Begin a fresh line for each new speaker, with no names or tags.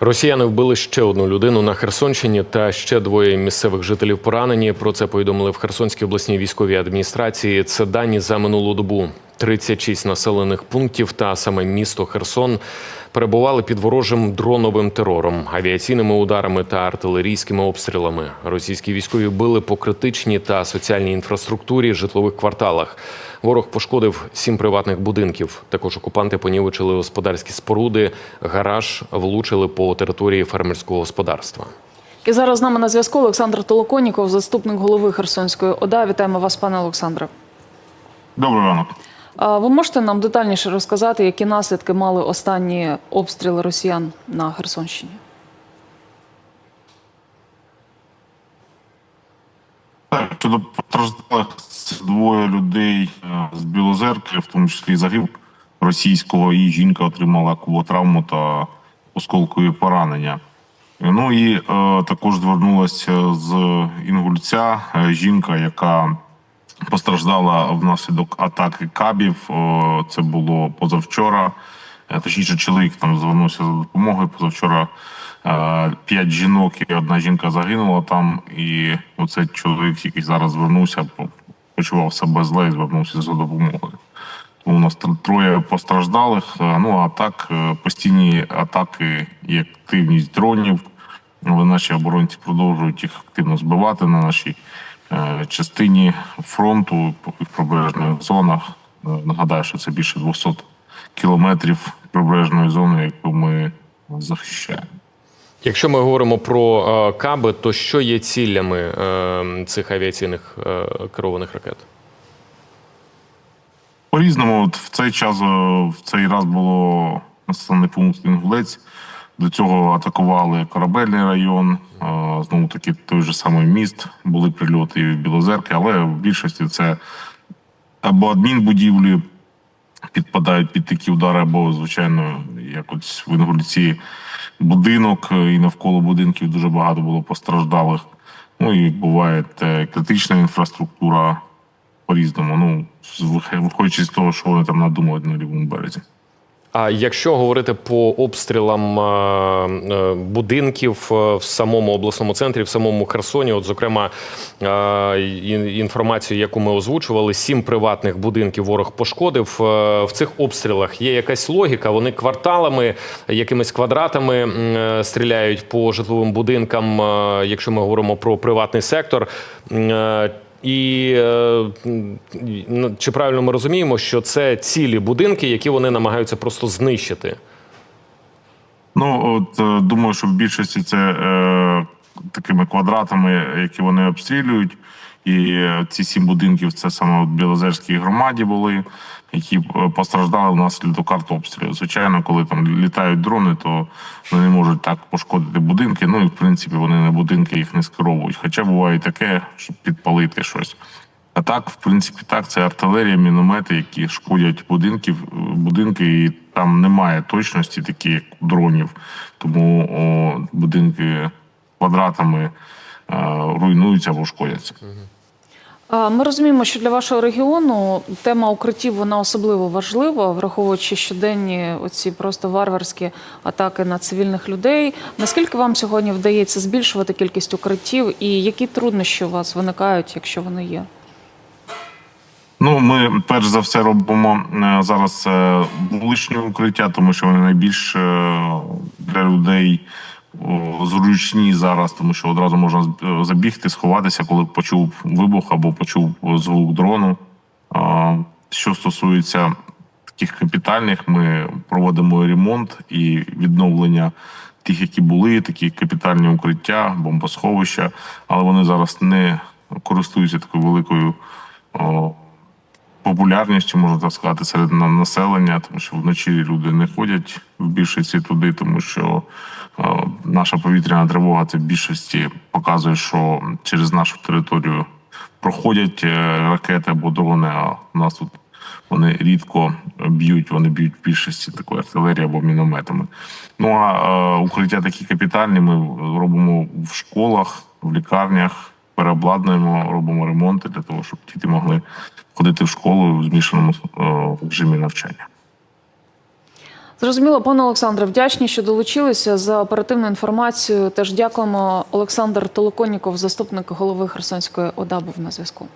Росіяни вбили ще одну людину на Херсонщині та ще двоє місцевих жителів поранені. Про це повідомили в Херсонській обласній військовій адміністрації. Це дані за минулу добу. 36 населених пунктів та саме місто Херсон перебували під ворожим дроновим терором, авіаційними ударами та артилерійськими обстрілами. Російські військові били по критичній та соціальній інфраструктурі житлових кварталах. Ворог пошкодив сім приватних будинків. Також окупанти понівечили господарські споруди, гараж влучили по території фермерського господарства.
І зараз з нами на зв'язку Олександр Толоконіков, заступник голови Херсонської ОДА. Вітаємо вас, пане Олександре.
Добрий ранок.
Ви можете нам детальніше розказати, які наслідки мали останні обстріли росіян на Херсонщині?
Щодо постраждалих двоє людей е, з Білозерки, в тому числі загиб російського, і жінка отримала кулотравму та осколкові поранення. Ну і е, також звернулася з Інгульця е, жінка, яка постраждала внаслідок атаки кабів. Це було позавчора. Е, Точніше, чоловік там звернувся за допомогою. Позавчора е, п'ять жінок і одна жінка загинула там. І оцей чоловік, який зараз звернувся, почував себе зле і звернувся за допомогою. Тому у нас троє постраждалих. Е, Ну а так, постійні атаки і активність дронів. Але наші оборонці продовжують їх активно збивати на нашій частині фронту в прибережних зонах. Е, Нагадаю, що це більше 200 кілометрів прибережної зони, яку ми захищаємо.
Якщо ми говоримо про е, каби, то що є цілями е, цих авіаційних е, керованих ракет?
По-різному, в цей час, е, в цей раз було населений пункт Інгулець. До цього атакували корабельний район, знову таки той же самий міст, були прильоти в Білозерки, але в більшості це або адмінбудівлі підпадають під такі удари, або, звичайно, як ось в Інгульці будинок, е, і навколо будинків дуже багато було постраждалих. Ну і буває критична інфраструктура по-різному. Ну, виходячи з того, що вони там надумають на лівому березі.
А якщо говорити по обстрілам е, е, будинків е, в самому обласному центрі, в самому Херсоні, от зокрема інформацію, яку ми озвучували, сім приватних будинків ворог пошкодив. В цих обстрілах є якась логіка. Вони кварталами, якимись квадратами стріляють по житловим будинкам, якщо ми говоримо про приватний сектор. І е, чи правильно ми розуміємо, що це цілі будинки, які вони намагаються просто знищити?
Ну, от е, думаю, що в більшості це е, такими квадратами, які вони обстрілюють. І е, ці сім будинків це саме в Білозерській громаді були, які е, постраждали внаслідок артобстрілів. Звичайно, коли там літають дрони, то вони не можуть так пошкодити будинки. Ну і в принципі вони на будинки їх не скеровують. Хоча буває таке, щоб підпалити щось. А так, в принципі, так, це артилерія, міномети, які шкодять будинків, будинки, і там немає точності, такі як дронів. Тому о, будинки квадратами е, руйнуються або шкодяться.
Ми розуміємо, що для вашого регіону тема укриттів вона особливо важлива, враховуючи щоденні оці просто варварські атаки на цивільних людей. Наскільки вам сьогодні вдається збільшувати кількість укриттів, і які труднощі у вас виникають, якщо вони є?
Ну, ми перш за все робимо е, зараз е, вуличні укриття, тому що вони найбільш е, для людей зручні зараз, тому що одразу можна е, забігти, сховатися, коли почув вибух або почув звук дрону. Що стосується таких капітальних, ми проводимо ремонт і відновлення тих, які були, такі капітальні укриття, бомбосховища, але вони зараз не користуються такою великою. популярністю, можна так сказати, серед населення, тому що вночі люди не ходять в більшості туди, тому що наша повітряна тривога це в більшості показує, що через нашу територію проходять е, ракети або дрони, а у нас тут вони рідко б'ють, вони б'ють в більшості такої артилерії або мінометами. Ну а е, укриття такі капітальні ми робимо в школах, в лікарнях, переобладнуємо, робимо ремонти для того, щоб діти могли ходити в школу в змішаному е, режимі навчання.
Зрозуміло, пане Олександре, вдячні, що долучилися за оперативну інформацію. Теж дякуємо. Олександр Толоконніков, заступник голови Херсонської ОДА, був на зв'язку.